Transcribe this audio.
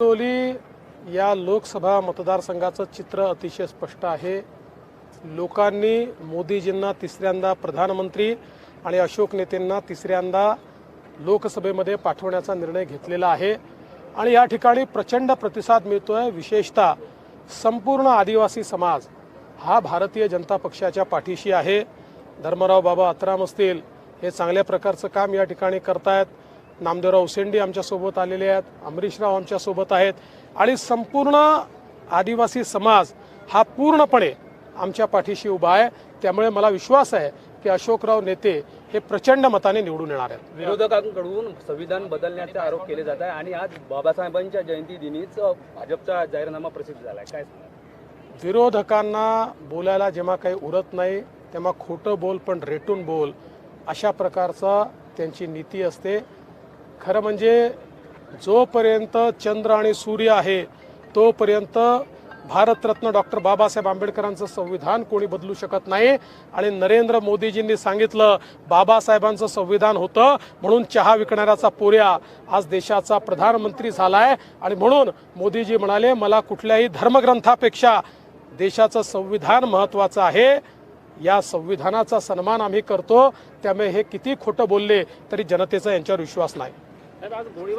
गडचिरोली या लोकसभा मतदारसंघाचं चित्र अतिशय स्पष्ट आहे. लोकांनी मोदीजींना तिसऱ्यांदा प्रधानमंत्री आणि अशोक नेतेंना तिसऱ्यांदा लोकसभेमध्ये पाठवण्याचा निर्णय घेतलेला आहे. आणि या ठिकाणी प्रचंड प्रतिसाद मिळतोय. विशेषतः संपूर्ण आदिवासी समाज हा भारतीय जनता पक्षाच्या पाठीशी आहे. धर्मराव बाबा अत्राम असतील हे चांगल्या प्रकारचं काम या ठिकाणी करतायत. नामदेवराव उसेंडी आमच्यासोबत आलेले आहेत अमरीशराव आमच्यासोबत आहेत आणि संपूर्ण आदिवासी समाज हा पूर्णपणे आमच्या पाठीशी उभा आहे. त्यामुळे मला विश्वास आहे की अशोकराव नेते हे प्रचंड मताने निवडून येणार आहेत. विरोधकांकडून संविधान बदलण्याचे आरोप केले जात आहे आणि आज बाबासाहेबांच्या जयंती दिनीच भाजपचा जाहीरनामा प्रसिद्ध झाला आहे. काय? विरोधकांना बोलायला जेव्हा काही उरत नाही तेव्हा खोटं बोल पण रेटून बोल अशा प्रकारचा त्यांची नीती असते. खरं म्हणजे जोपर्यंत चंद्र आणि सूर्य आहे तोपर्यंत भारतरत्न डॉक्टर बाबासाहेब आंबेडकरांचं संविधान कोणी बदलू शकत नाही. आणि नरेंद्र मोदीजींनी सांगितलं बाबासाहेबांचं संविधान होतं म्हणून चहा विकणाऱ्याचा पोऱ्या आज देशाचा प्रधानमंत्री झालाय. आणि म्हणून मोदीजी म्हणाले मला कुठल्याही धर्मग्रंथापेक्षा देशाचं संविधान महत्त्वाचं आहे. या संविधानाचा सन्मान आम्ही करतो. त्यामुळे हे किती खोटं बोलले तरी जनतेचा यांच्यावर विश्वास नाही. સાહેબ આ તો